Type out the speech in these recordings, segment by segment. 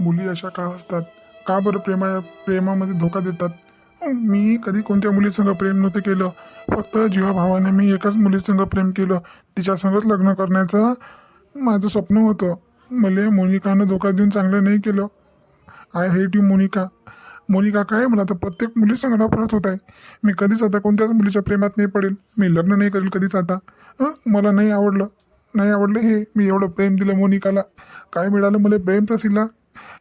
मुली अशा का असतात का बरं प्रेमा प्रेमामध्ये धोका देतात? मी कधी कोणत्या मुलीसंग प्रेम नव्हते केलं. फक्त जीवाभावाने मी एकाच मुलीसंग प्रेम केलं. तिच्यासंगच लग्न करण्याचं माझं स्वप्न होतं. मला मोनिकानं धोका देऊन चांगलं नाही केलं. I hate you Monica. Monica काय? मला आता प्रत्येक मुलीसंग नफरत होत आहे. मी कधीच आता कोणत्याच मुलीच्या प्रेमात नाही पडेल. मी लग्न नाही करेल कधीच आता. मला नाही आवडलं. नाही आवडलं हे. मी एवढं प्रेम दिलं मोनिकाला. काय मिळालं मला प्रेम तसिला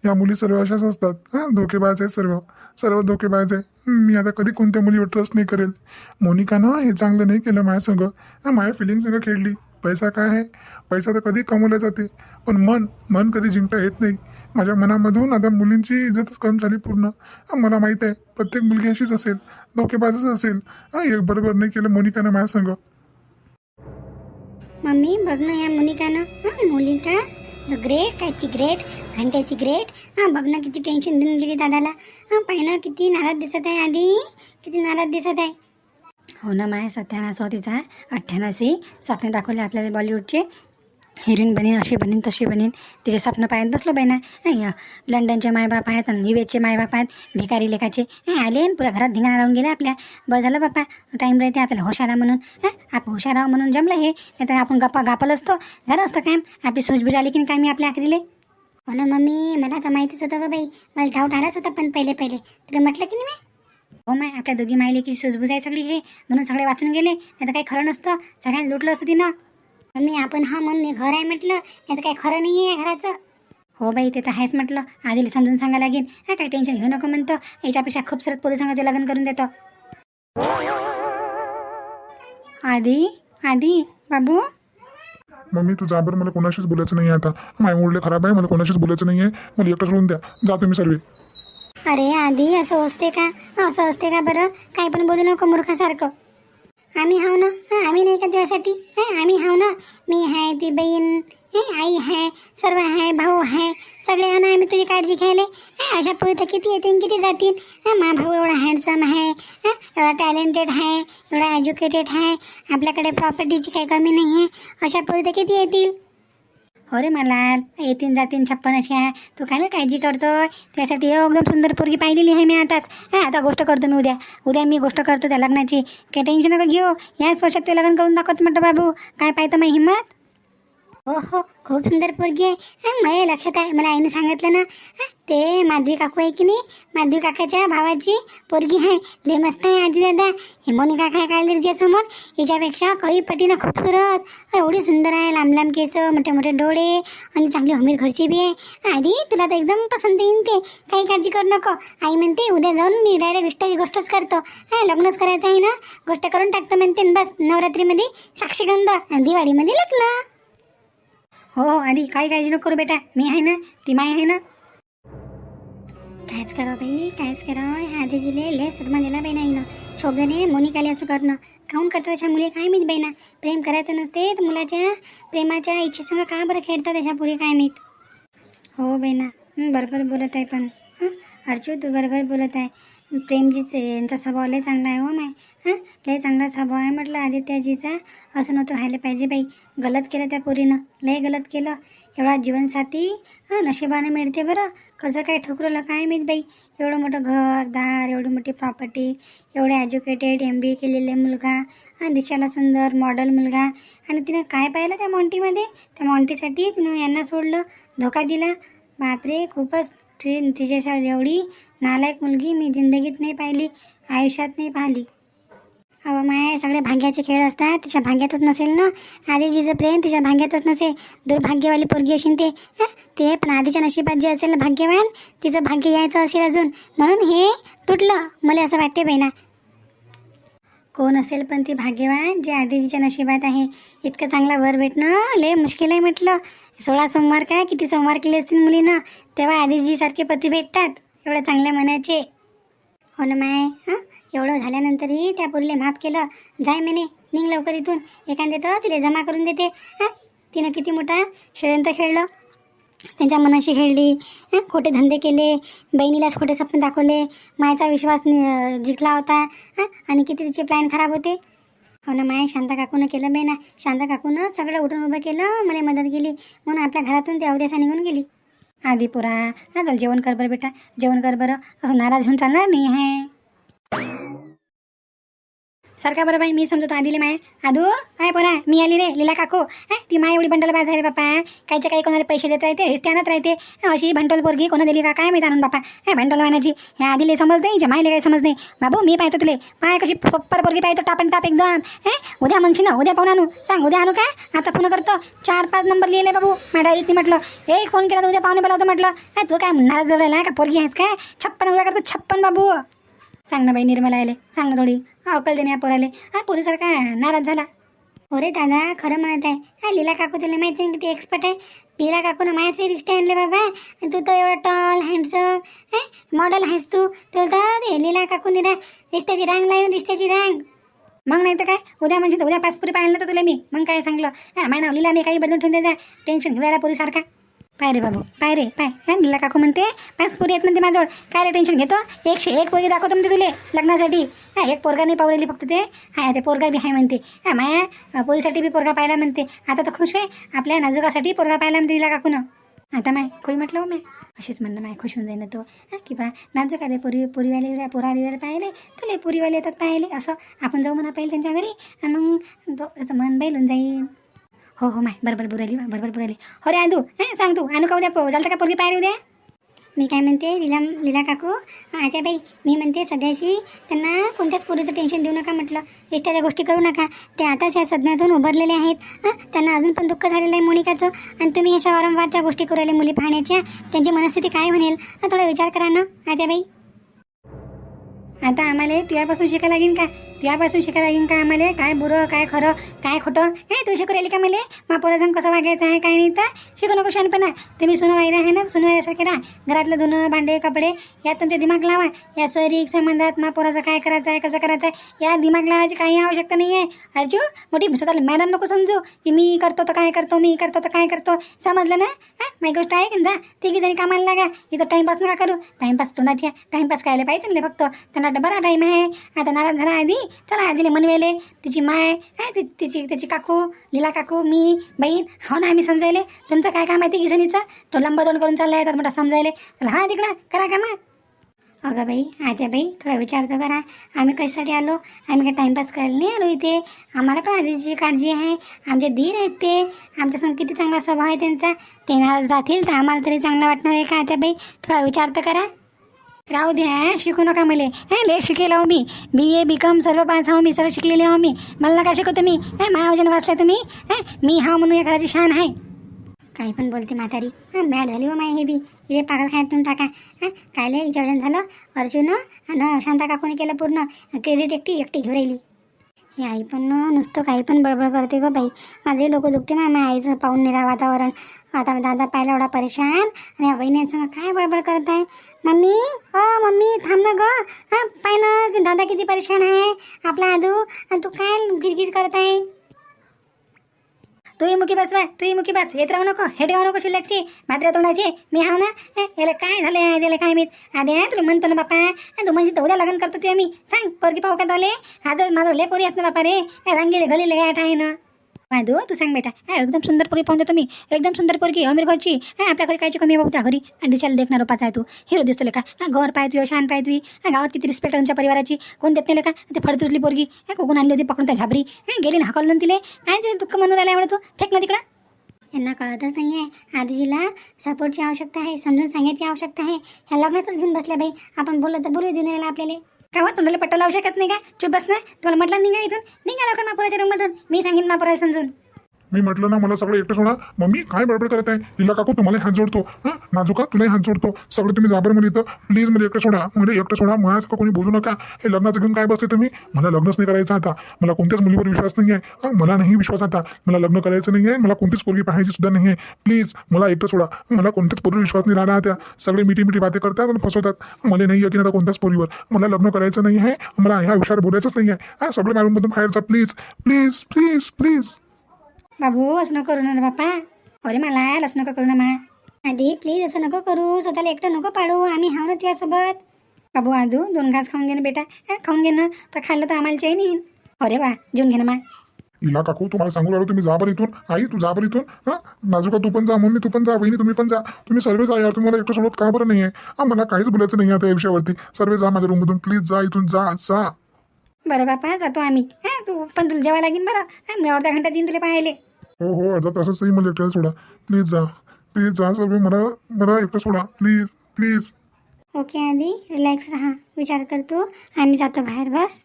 या मुली सर्व अशाच असतात. हां धोकेबाज आहे सर्व. सर्व धोकेबाज आहे मी आता कधी कोणत्या मुलीवर ट्रस्ट नाही करेल. मोनिकानं हे चांगलं नाही केलं माझ्यासंग संग. माझ्या फिलिंग सगळं खेळली. पैसा काय आहे? पैसा तर कधी कमवला जाते. पण मन मन कधी जिंकता येत नाही. माझ्या मनामधून आता मुलींची इज्जतच कमी झाली पूर्ण. मला माहीत आहे. प्रत्येक मुलगी अशीच असेल. धोकेबाजच असेल. एक बरोबर नाही केलं मोनिकानं माझ्यासंग मम्मी बघ ना या मुनिकानं. हां मुलिका द ग्रेट कायची ग्रेट घंट्याची ग्रेट हां बघ ना किती टेन्शन देऊन गेली दादाला. हां पाहि किती नाराज दिसत आहे आधी. किती नाराज दिसत आहे. हो ना माय सत्यानाश हो तिचा अठ्ठ्यानाशी स्वप्न दाखवले आपल्याला बॉलिवूडचे हिरोईन बनीन अशी बनीन तशी बनीन. तिचे स्वप्न पाहत बसलो बहिना या. लंडनचे मायबाप आहेत आणि युएचे मायबाप आहेत. भिकारी लेखाचे आले पुऱ्या घरात धिंगाणा लावून गेले आपल्या. बरं झालं बापा टाईम राहते आपल्याला हुशारा म्हणून. हां आपण हुशारा म्हणून जमलं हे. नाही तर आपण गप्पा गापल असतो. झालं असतं काय आपली सूझबूझ आली की नाही काय मी आपल्या आखरीले? हो ना मम्मी. मला तर माहितीच होतं बाई. मला डाऊट आलाच होता पण पहिले पहिले. तुला म्हटलं की नाही मी हो माय आपल्या दोघी मायले की सूझबूझ आहे सगळी हे. म्हणून सगळे वाचून गेले. नाही तर काही खरं नसतं. सगळ्यांना लुटलं असतं तिनं. मम्मी आपण हा म्हणून हे घर आहे म्हटलं नाही तर काही खरं नाही आहे घराचं. हो बाई ते तर आहेच म्हटलं. आधीला समजून सांगायला लागेल हा काही टेन्शन घेऊ नको म्हणतो. याच्यापेक्षा खूप सरत ते लग्न करून देतो. आधी आधी बाबू? मम्मी तू जा बरं मला कोणाशीच बोलायचं नाही आता. माझ्या मूडले खराब आहे मला कोणाशीच बोलायचं नाही आहे मला एकटं सोडून द्या. जा तुम्ही सर्व. अरे आधी असं असते का? असं असते का बरं? काही पण बोलू नको मूर्खासारखं. आम्ही हाव ना? आम्ही नाही का तुझ्यासाठी आम्ही हाव ना? मी आहे ती बहीण हे आई आहे सर्व आहे भाऊ आहे सगळे आहे ना आम्ही तुझी काळजी घ्यायला. अशा पुढे तर किती येतील किती जातील? मा भाऊ एवढा हँडसम आहे एवढा टॅलेंटेड आहे एवढा एज्युकेटेड आहे आपल्याकडे प्रॉपर्टीची काही कमी नाही आहे अशा पुढे तर किती येतील? हो रे मला. येतीन जातीन छप्पन अशी आहे. तू काय काळजी करतो त्यासाठी एकदम सुंदर पोरगी पाहिलेली आहे मी आताच. हा आता गोष्ट करतो मी उद्या. उद्या मी गोष्ट करतो त्या लग्नाची. काही टेन्शन नका घेऊ. याच वर्षात ते लग्न करून दाखवतो म्हटलं बाबू. काय पाहतं मग हिंमत हो हो खूप सुंदर पोरगी आहे. हं, माझ्या लक्षात आहे. मला आईने सांगितलं ना. ते माधवी काकू आहे की नाही? माधवी काकाच्या भावाची पोरगी आहे. लय मस्त आहे आधी दादा. हेमोनी काका आहे काढले तिच्यासमोर हिच्यापेक्षा काही पटीनं खूपसुरत एवढी सुंदर आहे. लांब लांब केस मोठे मोठे डोळे आणि चांगली हमीर घरची बी आहे. आधी तुला तर एकदम पसंत येईन ते. काही काळजी करू नको. आई म्हणते उद्या जाऊन मी डायरेक्ट विष्टाची गोष्टच करतो. हा लग्नच करायचं आहे ना? गोष्ट करून टाकतो म्हणते. बस नवरात्रीमध्ये साक्षीगंध दिवाळीमध्ये लग्न. हो आधी काही काळजी नको करू बेटा. मी आहे ना ती माय आहे ना. कायच करावं बाई कायच करावं ह्या आधी गेले लय सदमा दिला बाई नाही ना शोभने मोनिकाले असं करणं. काहून करतात अशा मुली? काय माहीत बाईना. प्रेम करायचं नसते तर मुलाच्या प्रेमाच्या इच्छेसंग का बरं खेळतात अशा पुरी? काय माहीत? हो बाईना. बरोबर बोलत आहे पण. हं, अर्जू तू बरोबर बोलत आहे. प्रेमजीच यांचा स्वभाव लय चांगला आहे हो माय. हां? लय चांगला स्वभाव आहे म्हटलं आदित्यजीचा. असं नव्हतं व्हायला पाहिजे बाई. गलत केलं त्या पोरीनं. लय गलत केलं. एवढा जीवनसाथी हां? नशिबानं मिळते बरं. कसं काय ठोकरलं काय माहीत बाई. एवढं मोठं घर दार एवढी मोठी प्रॉपर्टी एवढे एज्युकेटेड एम बी ए केलेले मुलगा हां? दिशाला सुंदर मॉडल मुलगा. आणि तिनं काय पाहिलं त्या मॉन्टीमध्ये त्या मॉन्टीसाठी तिनं यांना सोडलं धोका दिला. बापरे खूपच ती तिच्याशा एवढी नालायक मुलगी मी जिंदगीत नाही पाहिली आयुष्यात नाही पाहिली. अहो माय सगळे भाग्याचे खेळ असतात. तिच्या भाग्यातच नसेल ना? आधी जिचं प्रेम तिच्या भाग्यातच नसेल दुर्भाग्यवाली पोरगी असेल ते. ते पण आधीच्या नशिबात जे असेल ना भाग्यवान तिचं भाग्य यायचं असेल अजून. म्हणून हे तुटलं. मला असं वाटते बहिणा. कोण असेल पण ती भाग्यवान जे आदिजीच्या नशिबात आहे. इतकं चांगला वर भेटणं लय मुश्किल आहे म्हटलं. सोळा सोमवार काय किती सोमवार केले असतील मुलीनं? तेव्हा आदिजीसारखे पती भेटतात. एवढं चांगल्या मनाचे. हो ना माय हां? एवढं झाल्यानंतरही त्या पोरीला माफ केलं. जाय म्हणे निघ लवकर इथून. एखाद्या तर तिला जमा करून देते. हां? तिनं किती मोठा षडयंत्र खेळलं. त्यांच्या मनाशी खेळली खोटे धंदे केले बहिणीलाच खोटे स्वप्न दाखवले मायचा विश्वास जिंकला होता आणि किती तिचे प्लॅन खराब होते? हो ना माय शांता काकूनं केलं बाई ना शांता काकूनं सगळं उठून उभं केलं मला मदत केली. म्हणून आपल्या घरातून ते अवदेसा निघून गेली. आधी पुरा. हा चल जेवण कर बरं बेटा. जेवण कर बरं. असं नाराज होऊन चालणार नाही आहे सारखा बरं बाई मी समजतो आधी माय. आदू काय बरं मी आली रे लिला काकू. हा ती माय एवढी बंडल बाज आहे रे बापा. कायचे काही कोणाला पैसे देत राहते हेच आणत राहते. अशी भंडोल पोरगी कोणा दिली का काय माहिती आणून बापा. हे भंडोल वाहनाची ह्या आधीले समज नाही मायले काही समज नाही. बाबू मी पाहतो तुले. माय कशी सोप्पर पोरगी पाहतो आणि टाप एकदम. हे उद्या म्हणशी ना उद्या पाहून आणू. सांग उद्या आणू काय आता फोन करतो. चार पाच नंबर लिहिले बाबू. मॅडम ती म्हटलं. एक फोन केला तर उद्या पाहुणे बोलावतो म्हटलं. तू काय नाराज जवळ का पोरगी आहेस काय? छप्पन उद्या करतो छप्पन बाबू. सांग ना बाई निर्मला आले सांग ना थोडी. अकल देणे पोराले. हा पोरीसारखा नाराज झाला? अरे दादा खरं म्हणत आहे. हा लीला काकू तुला माहिती आहे किती एक्सपर्ट आहे. लीला काकूनं माझ्यासाठी रिश्ते आणले बाबा. आणि तू तर एवढा टॉल हँडसम हे मॉडेल आहेस तू. तुला तर लीला काकूने रा रिश्त्याची रांग लावून रिश्त्याची रांग. मग नाही तर काय? उद्या म्हणजे उद्या पाचपुरी पाहिलं तर तुला मी. मग काय सांगलं? हा माय नाव लिहिला नाही काही बदलून ठेवून द्यायचा टेन्शन घेऊया पुरी सारखा पाय रे बाबू पाय रे पाय. हा निला काकू म्हणते पाच पोरी आहेत म्हणते माझ्याजवळ काय रे टेन्शन घेतो? एकशे एक पोरगी दाखवतो म्हणते तुले लग्नासाठी. हा एक पोरगा नाही पावलेली फक्त ते. हा ते पोरगा बी आहे म्हणते. हा माया पोरीसाठी बी पोरगा पाहिला म्हणते. आता तर खुश आहे. आपल्या नाजुकासाठी पोरगा पाहिला म्हणते तिला काकूनं. आता माय कोणी म्हटलं हो माय? अशीच म्हणणं माय खुश होऊन जाईन तो. हा की बा नाजूक रे पोरी पोरीवाले पोरावाले पाहिले. तुले पोरीवाले येतात पाहिले. असं आपण जाऊ म्हणा पाहिजे त्यांच्या घरी. आणि मग तो त्याचं मन बैलून जाईन. हो हो माय. बरोबर बुराली बरोबर बुराली हो रे आदू हां सांग तू. आणू का उद्या पो झालं का पोरगी पाहिली उद्या? मी काय म्हणते लीला लीला काकू आता बाई मी म्हणते सध्याशी त्यांना कोणत्याच पोरीचं टेन्शन देऊ नका म्हटलं. इष्टाच्या गोष्टी करू नका. ते आताच या सज्ञातून उभारलेले आहेत. हां त्यांना अजून पण दुःख झालेलं आहे मोनिकाचं. आणि तुम्ही अशा वारंवार त्या गोष्टी करू राहिले मुली पाहण्याच्या. त्यांची मनस्थिती काय म्हणेल? थोडा विचार करा ना आत्याबाई बाई आता आम्हाला तुझ्यापासून शिकायला लागेल का? त्यापासून शिकायला येईन का आम्हाला? काय बुरं काय खरं काय खोटं? हे तू शिकू राहिली का मला? मापोराजण कसं वागायचं आहे काय नाही तर? शिकू नको शहाणपणा. तुम्ही सुनं आहे ना सुनं राहा. घरातलं धुणं भांडे कपडे यात तुमचे दिमाग लावा. या सोयरीक संबंधात मापोराचं काय करायचं आहे कसं करायचं आहे या दिमाग लावायची काही आवश्यकता नाही आहे अर्जू मोठी स्वतःला मॅडम नको समजू. की मी करतो तर काय करतो मी करतो तर काय करतो. समजलं ना? हां माझी गोष्ट आहे की जा तिघी जणी कामाला लागा. इथं टाईमपास नका करू. टाईमपास तोंडाची टाईमपास करायला पाहिजे ना फक्त. त्यांना बरा टाईम आहे. आता नाराज झाला आधी. चला आधीले मनवेले. तिची माय आहे ति- तिची त्याची काकू लीला काकू मी बहीण हो ना आम्ही समजायले. तुमचं काय काम आहे ते जणीचं तो लंबा करून करून चाललाय तर मोठा समजायले. चला हा तिकडं करा कामा. अगं बाई आत्या बाई थोडा विचार तर करा. आम्ही कशासाठी आलो? आम्ही काय टाईमपास करायला नाही आलो इथे? आम्हाला पण आधीची काळजी आहे. आमचे धीर आहेत ते. आमच्यासमोर किती चांगला स्वभाव आहे त्यांचा. ते नाराज राहतील तर आम्हाला तरी चांगला वाटणार आहे का आत्या बाई? थोडा विचार तर करा. राहू द्या शिकू नका मला. हे ले शिकेल आहो मी. बी ए बी कॉम सर्व पास आहो मी सर्व शिकलेले आहो मी. मला नका शिकवतो मी हे महावजन वाचलं तुम्ही. हे मी हा म्हणून या घराची शान आहे. काही पण बोलते म्हातारी. हां मॅड झाली हो माय हे बी. इथे पागल खायतून टाका. हां कायले विचारण झालं. अर्जुन आणि शांता काकूने केलं पूर्ण. क्रेडिट एकटी एकटी घेऊन राहिली. ही आई पण नुसतं काही पण बडबड करते गं बाई. माझे डोकं दुखते ना माझ्या आईचं पाहून निरा वातावरण. आता दादा पाहिला एवढा परेशान. आणि या बहिणीचं काय बडबड करत आहे? मम्मी? अ मम्मी थांब ना गं. हां पाय ना दादा किती परेशान आहे. आपला आदू आणि तू काय गिरगिर करत आहे? तूही मुखी बस बा तूही मुखी बस. येत राहू नको हेट गाऊ नको शिल्लकची. मात्र तोंडाची. मी हाव ना? हे, याला काय झालं आहे त्याला काय मी आधी आहे तुला म्हणतो ना बापा हे, तू म्हणजे उद्या लग्न करतो ते आम्ही. सांग पोरगी पाहू का झाले आज माझं लय पोरी आहेत ना बापा रे. हे, रंगीले गलीले गाठ आहे ना. माधू तू सांग बेटा. हा एकदम सुंदर पोरी पाहून देतो मी एकदम सुंदर पोरगी अमीर घरची. हा आपल्या घरी कायची कमी आहे त्या घरी. आणि दिशाला देखणार पाच आहे तू. हिरो दिसतो का? हा घर पाय तू शान पाय हा गावात किती रिस्पेक्ट तुमच्या परिवाराची. कोण देत नाही का? ते फडतुसली पोरगी. हा कोकून आणली होती पकडून त्या झाबरी. हा गेली ना हाकलून तिले. काय दुःख म्हणून राहिलं एवढं तू? फेक ना तिकडं. यांना कळतच नाही आहे आधीजीला सपोर्टची आवश्यकता आहे समजून सांगायची आवश्यकता आहे. ह्या लग्नातच घेऊन बसल्या बाई. आपण बोललं तर बोलू देऊन राहिला आपल्याला. कावा तोंडाला पट्टा लावू शकत नाही का? चुप बस ना. तुला म्हटलं निघा इथून. निघा लवकर मापुराच्या रूममधून मी सांगेन मापुराला समजून. मी म्हटलं ना मला सगळं एकटं सोडा. मम्मी काय बडबड करत आहे? तिला काकू तुम्हाला हात जोडतो. हां? नाजुका तुलाही हात जोडतो. सगळं तुम्ही जाबर मला इथं. प्लीज मला एकटं सोडा. मला एकटं सोडा. माझ्यासारखं कोणी बोलू नका. हे लग्नाचं घेऊन काय बसते तुम्ही? मला लग्नच नाही करायचं आता. मला कोणत्याच मुलीवर विश्वास नाही आहे हां? मला नाही विश्वास आता. मला लग्न करायचं नाही आहे मला कोणतीच पोरगी पाहायची सुद्धा नाही आहे प्लीज मला एकटं सोडा. मला कोणत्याच पोरीवर विश्वास नाही राहणार त्या सगळे मिठी मिठी बाते करतात आणि फसवतात. मला नाही यकीन आता कोणत्याच पोरीवर. मला लग्न करायचं नाही आहे मला ह्या विषयावर बोलायचंच नाही आहे हां? सगळं मॅडममधून बाहेरचा प्लीज प्लीज प्लीज प्लीज बाबू असं नको करू ना रे बाप्पा. अरे मला असं नको करू ना मा. आधी प्लीज असं नको करू. स्वतःला एकटं नको पाडू. आम्ही हाव ना तुझ्यासोबत. बाबू आदू दोन घास खाऊन घे ना बेटा. हा, खाऊन घे ना. तर खाल्लं तर आम्हाला चैन येईन. अरे वा जेवून घे ना मा. हिला काकू तुम्हाला सांगू राहिलो तुम्ही जा बरं इथून. आई तू जा बरं इथून. हा नाजुका तू पण जा मम्मी तू पण जा बहिणी तुम्ही पण जा. तुम्ही सर्व जा यार तुम्हाला एकटं सोडत का बरं नाही आहे हा मला काहीच बोलायचं नाही आता या विषयावरती. सर्व जा माझ्या रूममधून. प्लीज जा इथून जा जा. बरं बापा जातो आम्ही. हां तू पण तुला जेवायला लागेल बरं. हां मी अर्धा घंटा देईन तुला पाहिले हो हो अर्धा तासाचंही मला एकट्याला सोडा. प्लीज जा. प्लीज जा सर्व मला मला एकटं सोडा. प्लीज प्लीज ओके आधी रिलॅक्स राहा. विचार करतो आम्ही जातो बाहेर बस.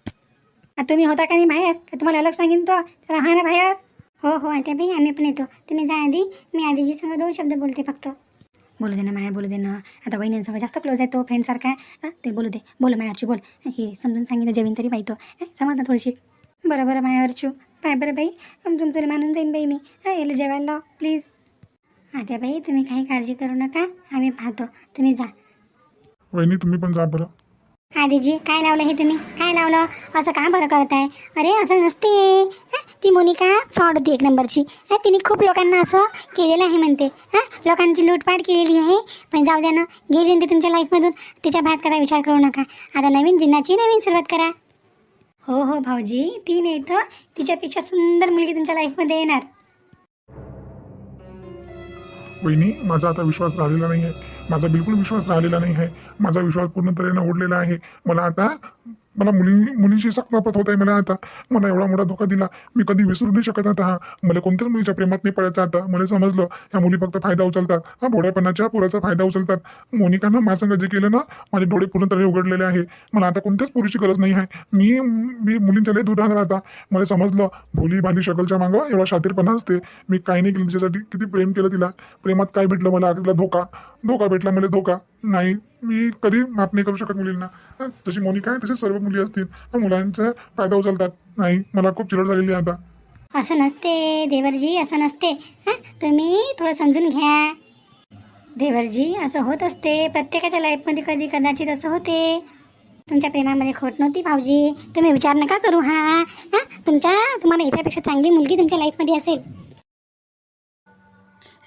तुम्ही होता का नाही बाहेर? का तुम्हाला अलग सांगेन तर चला हा ना बाहेर. हो हो आता बाई आम्ही पण येतो. तुम्ही जा आधी. मी आधीची संग दोन शब्द बोलते फक्त. बोलू दे ना माया बोलू दे ना. आता वहिन्यांसमोर जास्त क्लोज आहे तो फ्रेंडसारखा आहे. ते बोलू दे. बोल माया अर्चू बोल. हे समजून सांगितलं जेवीन तरी पाहिजे समज ना थोडीशी? बरं बरं माया अर्चू पाय बरं बाई? तुला मानून जाईन बाई मी. हां याला जेवायला लाव प्लीज आता बाई तुम्ही काही काळजी करू नका. आम्ही पाहतो. तुम्ही जा. वहिनी तुम्ही पण जा बरं. आधीजी काय लावलं हे तुम्ही? काय लावलं? असं का बरं करताय? अरे असं नसते? ती मोनिका फ्रॉड होती एक नंबरची? तिने खूप लोकांना असं केलेलं आहे म्हणते. हां लोकांची लूटपाट केलेली आहे. पण जाऊ द्या ना गेली ती तुमच्या लाईफमधून तिच्या भात करा विचार करू नका. आता नवीन जिन्नाची नवीन सुरुवात करा. हो हो भाऊजी. ती नाही तर तिच्यापेक्षा सुंदर मुलगी तुमच्या लाईफमध्ये येणार. वहिनी माझा आता विश्वास राहिलेला नाही आहे माझा बिलकुल विश्वास राहिलेला नाही आहे माझा विश्वास पूर्ण तऱ्हेनं ओढलेला आहे. मला आता मला मुली मुलीशी सक्त नफरत होत आहे मला आता. मला एवढा मोठा धोका दिला. मी कधी विसरू नाही शकत आता. हा मला कोणत्याच मुलीच्या प्रेमात नाही पडायचं आता. मला समजलं ह्या मुली फक्त फायदा उचलतात. हा भोड्यापणाच्या पुराचा फायदा उचलतात. मोनिकानं माझं संग जे केलं ना माझे डोळे पूर्ण तरी उघडलेले आहे. मला आता कोणत्याच पुरीची गरज नाही आहे. मी मी मुलींच्या लय दूर राहणार आता. मला समजलं भोली भाली शकलच्या मागं एवढा शातीरपणा असते. मी काही नाही केलं तिच्यासाठी. किती प्रेम केलं तिला. प्रेमात काय भेटलं मला? आगला धोका. धोका भेटला मला धोका. नाही. मी कधी माफ नाही करू शकत मुलींना. हं, जशी मोनिका आहे तशी सर्व मुली असतील. हं, मुलांचा फायदा उचलतात. नाही मला खूप चिरड झालेली आहे आता. असं नसते देवरजी असं नसते. हां तुम्ही थोडं समजून घ्या. देवरजी असं होत असते. प्रत्येकाच्या लाईफमध्ये कधी कदाचित असं होते. तुमच्या प्रेमामध्ये खोट नव्हती भाऊजी. तुम्ही विचार नका करू हा. हां तुमच्या तुम्हाला याच्यापेक्षा चांगली मुलगी तुमच्या लाईफमध्ये असेल.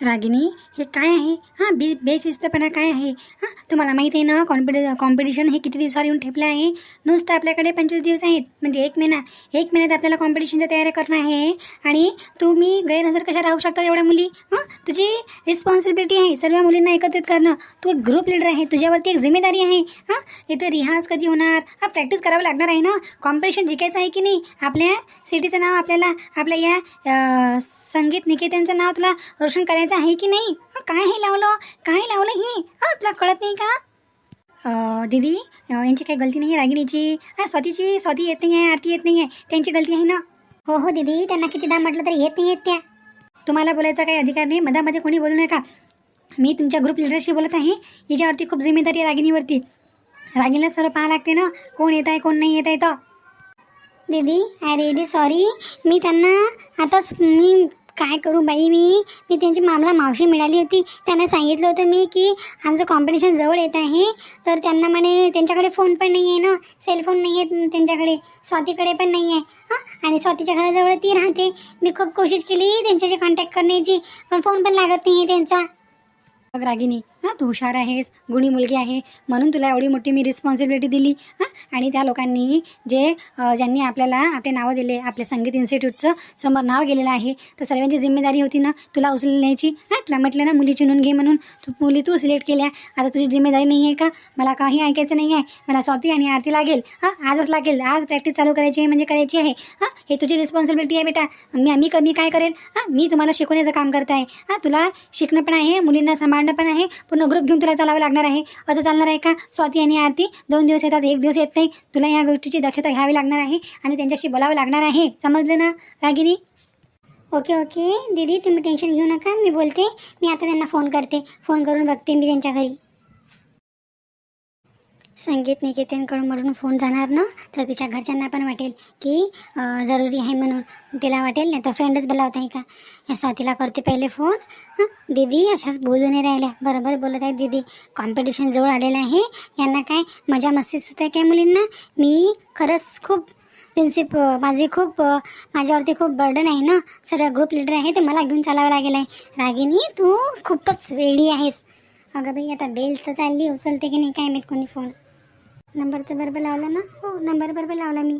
रागिनी हे काय आहे? हां बे बेशिस्तपणा काय आहे? हां तुम्हाला माहीत आहे ना कॉम्पिटि कॉम्पिटिशन हे किती दिवसावर येऊन ठेपलं आहे? नुसतं आपल्याकडे पंचवीस दिवस आहेत. म्हणजे एक महिना. एक महिन्यात आपल्याला कॉम्पिटिशनच्या तयारी करणं आहे. आणि तुम्ही गैरहजर कशा राहू शकता एवढ्या मुली? हां तुझी रिस्पॉन्सिबिलिटी आहे सर्व मुलींना एकत्रित करणं. तू एक ग्रुप लीडर आहे. तुझ्यावरती एक जिम्मेदारी आहे. हां इथं रिहाज कधी होणार? हां प्रॅक्टिस करावं लागणार आहे ना? कॉम्पिटिशन जिंकायचं आहे की नाही? आपल्या सिटीचं नाव आपल्याला आपल्या या संगीत निकेतनचं नाव तुला रोशन करायचं आहे की नाही? काय हे लावलं? काय लावलं हे? हां तुला कळत नाही का? दीदी यांची काही गलती नाही आहे रागिणीची. हां स्वातीची स्वाती येत नाही आहे आरती येत नाही आहे. त्यांची गलती आहे ना? हो हो दीदी त्यांना कितीदा म्हटलं तरी येत नाही येत त्या. तुम्हाला बोलायचा काही अधिकार नाही? मधामध्ये कोणी बोलू नका. मी तुमच्या ग्रुप लिडरशी बोलत आहे. हिच्यावरती खूप जिम्मेदारी आहे रागिणीवरती. रागिणीला सर्व पाहा लागते ना? कोण येत आहे कोण नाही येत आहे तर. दीदी आय रिअली सॉरी मी त्यांना आताच मी काय करू बाई मी? मी त्यांची मामला मावशी मिळाली होती. त्यांना सांगितलं होतं मी की आमचं कॉम्पिटिशन जवळ येत आहे. तर त्यांना म्हणे त्यांच्याकडे फोन पण नाही आहे ना. सेलफोन नाही आहे त्यांच्याकडे. स्वातीकडे पण नाही आहे हां? आणि स्वातीच्या घराजवळ ती राहते. मी खूप कोशिश केली त्यांच्याशी कॉन्टॅक्ट करण्याची पण फोन पण लागत नाही आहे त्यांचा रागिनी हां तू हुशार आहेस गुणी मुलगी आहे म्हणून तुला एवढी मोठी मी रिस्पॉन्सिबिलिटी दिली हां? आणि त्या लोकांनी जे ज्यांनी आपल्याला आपले नावं दिले आपल्या संगीत इन्स्टिट्यूटचं समोर नाव गेलेलं आहे तर सर्वांची जिम्मेदारी होती ना तुला उचलण्याची हां? तुला म्हटलं ना मुली चुनून घे म्हणून तू मुली तू सिलेक्ट केल्या आता तुझी जिम्मेदारी नाही आहे का? मला काही ऐकायचं नाही आहे मला स्वाती आणि आरती लागेल हां? आजच लागेल आज प्रॅक्टिस चालू करायची आहे म्हणजे करायची आहे हां? हे तुझी रिस्पॉन्सिबिलिटी आहे बेटा मी आम्ही कमी काय करेल हां? मी तुम्हाला शिकवण्याचं काम करत आहे हां? तुला शिकणं पण आहे मुलींना सांभाळणं पण आहे पूर्ण ग्रुप घेऊन तुला चालावं लागणार आहे. असं चालणार आहे का? स्वाती आणि आरती दोन दिवस येतात एक दिवस येत नाही. तुला या गोष्टीची दक्षता घ्यावी लागणार आहे आणि त्यांच्याशी बोलावं लागणार आहे. समजलं ना रागिनी? Okay okay. दीदी तुम्ही टेन्शन घेऊ नका. मी बोलते. मी आता त्यांना फोन करते. फोन करून बघते मी त्यांच्या घरी. संगीत निकेतनकडून म्हणून फोन जाणार ना? तर तिच्या घरच्यांना पण वाटेल की जरुरी आहे म्हणून. तिला वाटेल नाही तर फ्रेंडच बोलावत आहे का? या स्वातीला करते पहिले फोन दीदी अशाच बोलू नाही राहिल्या. बरोबर बोलत आहे दीदी. कॉम्पिटिशन जवळ आलेलं आहे. यांना काय मजा मस्ती आहे काय मुलींना? मी खरंच खूप प्रिन्सिप माझी खूप माझ्यावरती खूप बर्डन आहे ना? सर ग्रुप लीडर आहे ते मला घेऊन चालावं लागेल आहे. रागिनी तू खूपच वेडी आहेस. अगं बाई आता बेल तर चालली उचलते की नाही? काय माहीत कोणी फोन नंबर तर बरोबर लावला ना? हो नंबर बरोबर लावला मी.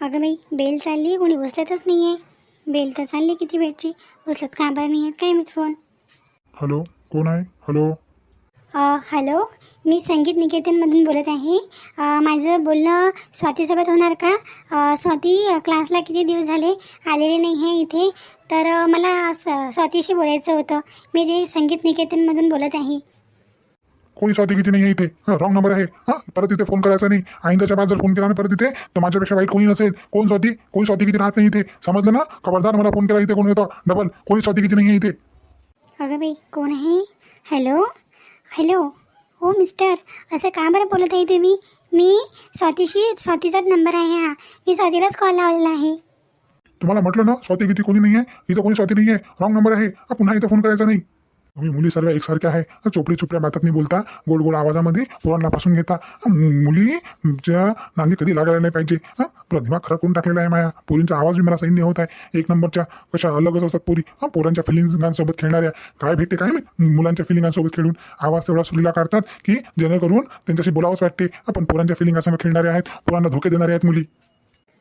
अगं बाई बेल चालली कोणी उचलतच नाही आहे बेल तर चालली किती वेळची. उचलत का बरं नाही आहेत काय मी फोन हॅलो कोण आहे? हॅलो. अ, हॅलो मी संगीत निकेतनमधून बोलत आहे. अ, माझं बोलणं स्वातीसोबत होणार का? अ, स्वाती अ, क्लासला किती दिवस झाले? आलेले नाही आहे इथे. तर अ, मला स- स्वातीशी बोलायचं होतं. मी ते संगीत निकेतनमधून बोलत आहे. कोणी स्वाती किती नाही आहे इथे. रॉंग नंबर आहे. हां परत इथे फोन करायचा नाही. आईंदाच्या बाद जर फोन केला ना परत इथे तर माझ्यापेक्षा वाईट कोणी नसेल. कोण स्वाती कोणी स्वाती किती राहत नाही इथे. समजलं ना? खबरदार मला फोन केला इथे कोण येतो डबल कोणी स्वाती किती नाही आहे इथे. अगं बाई कोण आहे? हॅलो हॅलो हो मिस्टर असं का बरं बोलत आहे तुम्ही? मी स्वातीशी स्वातीचाच नंबर आहे हा. मी स्वातीलाच कॉल लावलेला आहे. तुम्हाला म्हटलं ना स्वाती किती कोणी नाही आहे इथं कोणी स्वाती नाही आहे रॉंग नंबर आहे पुन्हा इथं फोन करायचा नाही. तुम्ही मुली सर्व एकसारख्या आहे. चोपडी चुपड्या बातात बोलता. गोड गोड आवाजामध्ये पोरांना पासून घेता. मुलीच्या नांदी कधी लागायला नाही पाहिजे. हां तुला दिमाग खराब करून टाकलेला आहे माया. पोरींचा आवाज बी मला सैन्य होत आहे. एक नंबरच्या कशा अलगच असतात पोरी. हां पोरांच्या फिलिंगांसोबत खेळणाऱ्या. काय भेटते काय मी मुलांच्या फिलिंगांसोबत खेळून आवाज तेवढा सुरीला काढतात की जेणेकरून त्यांच्याशी बोलावंच वाटते. आपण पोरांच्या फिलिंगासमोर खेळणारे आहेत. पोरांना धोके देणारे आहेत मुली.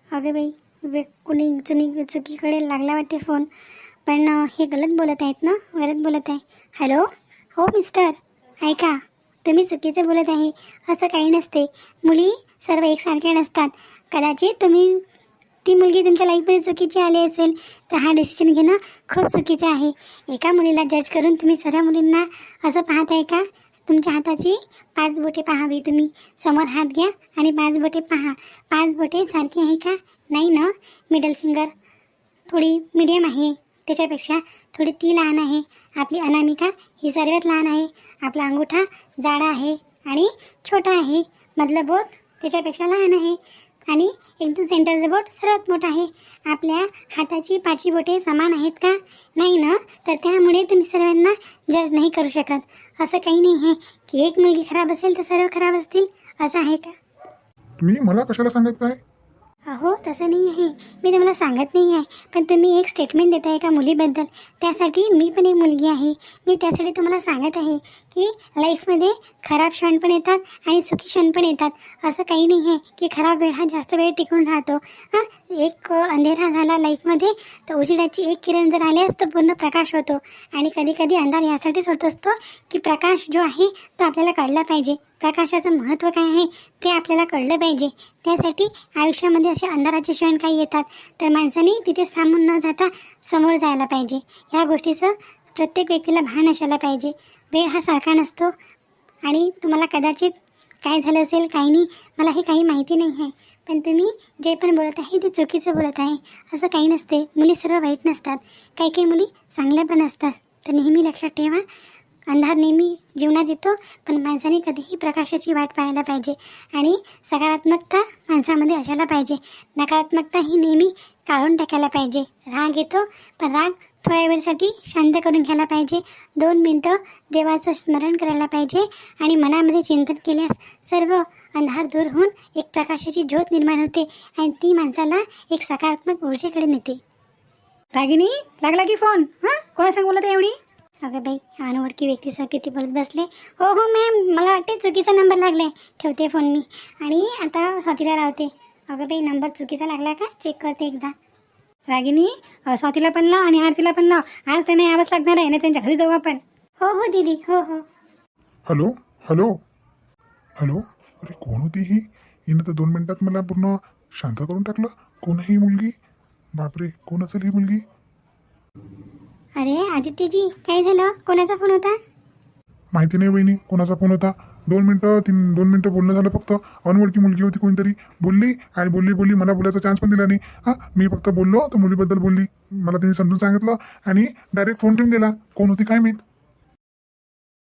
अगं बाई कुणी चुनी चुकीकडे लागला वाटते फोन पण हे गलत बोलत आहेत ना? गलत बोलत आहे. हॅलो हो मिस्टर ऐका तुम्ही चुकीचं बोलत आहे. असं काही नसते. मुली सर्व एकसारख्या नसतात. कदाचित तुम्ही ती मुलगी तुमच्या लाईफमध्ये चुकीची आली असेल तर हा डिसिजन घेणं खूप चुकीचं आहे. एका मुलीला जज करून तुम्ही सर्व मुलींना असं पाहत आहे का? तुमच्या हाताची पाच बोटे पाहावी तुम्ही. समोर हात घ्या आणि पाच बोटे पहा. पाच बोटे सारखी आहे का? नाही ना? मिडल फिंगर थोडी मिडियम आहे. त्याच्यापेक्षा थोडी ती लहान आहे. आपली अनामिका ही सर्वात लहान आहे. आपला अंगुठा जाडा आहे आणि छोटा आहे. मधलं बोट त्याच्यापेक्षा लहान आहे. आणि एकदम सेंटरचं बोट सर्वात मोठं आहे. आपल्या हाताची पाची बोटे समान आहेत का? नाही ना? तर त्यामुळे तुम्ही सर्वांना जज नाही करू शकत. असं काही नाही आहे की एक मुलगी खराब असेल तर सर्व खराब असतील. असं आहे का? तुम्ही मला कशाला सांगत आहे अहो तसं नाही आहे. मी तुम्हाला सांगत नाही आहे. पण तुम्ही एक स्टेटमेंट देताय एका मुलीबद्दल. त्यासाठी मी पण एक मुलगी आहे. मी त्यासाठी तुम्हाला सांगत आहे की लाईफमध्ये खराब क्षण पण येतात आणि सुखी क्षण पण येतात. असं काही नाही आहे की खराब वेळ हा जास्त वेळ टिकून राहतो. हां एक अंधेरा झाला लाईफमध्ये तर उजेडाची एक किरण जर आल्यास तर पूर्ण प्रकाश होतो. आणि कधी कधी अंधार यासाठीच होत असतो की प्रकाश जो आहे तो आपल्याला कळला पाहिजे. प्रकाशाचं महत्त्व काय आहे ते आपल्याला कळलं पाहिजे. त्यासाठी आयुष्यामध्ये असे अंधाराचे क्षण काही येतात. तर माणसाने तिथे सामून न जाता समोर जायला पाहिजे. ह्या गोष्टीचं प्रत्येक व्यक्तीला भान असायला पाहिजे. वेळ हा सारखा नसतो. आणि तुम्हाला कदाचित काय झालं असेल काही नाही मला हे काही माहिती नाही आहे. पण तुम्ही जे पण बोलत आहे ते चुकीचं बोलत आहे. असं काही नसते. मुली सर्व वाईट नसतात. काही काही मुली चांगल्या पण असतात. तर नेहमी लक्षात ठेवा अंधार नेहमी जीवनात येतो पण माणसाने कधीही प्रकाशाची वाट पाहायला पाहिजे आणि सकारात्मकता माणसामध्ये असायला पाहिजे. नकारात्मकता ही नेहमी काढून टाकायला पाहिजे. राग येतो पण राग थोड्या वेळसाठी शांत करून घ्यायला पाहिजे. दोन मिनटं देवाचं स्मरण करायला पाहिजे आणि मनामध्ये चिंतन केल्यास सर्व अंधार दूर होऊन एक प्रकाशाची ज्योत निर्माण होते आणि ती माणसाला एक सकारात्मक ऊर्जेकडे नेते. रागिनी लागला की फोन हां? कोणासंग बोलत एवढी? अगं बाई अनोळखी व्यक्तीसह किती बोलत बसले. हो हो मॅम मला वाटते चुकीचा नंबर लागलाय. ठेवते फोन मी. आणि आता स्वातीला लावते. अगं बाई नंबर चुकीचा लागला का? चेक करते एकदा. रागिनी अ, स्वातीला पण लाव आणि आरतीला पण लाव. आज त्यांना यावंच लागणार आहे ना त्यांच्या घरी जाऊ आपण. हो हो दीदी हो हो. Hello hello. हॅलो अरे कोण होती ही? हिनं तर दोन मिनिटात मला पूर्ण शांत करून टाकलं. कोण आहे ही मुलगी? बापरे कोण असेल ही मुलगी? अरे आदित्यजी काय झालं? कोणाचा फोन होता? माहिती नाही वहिनी कोणाचा फोन होता? दोन मिनटं तीन दोन मिनटं बोलणं झालं फक्त. अनवळखी मुलगी होती कोणीतरी. बोलली आणि बोलली बोलली मला बोलायचा चान्स पण दिला नाही. हां मी फक्त बोललो तर मुलीबद्दल बोलली. मला तिने समजून सांगितलं आणि डायरेक्ट फोन ठेवून दिला. कोण होती काय माहीत?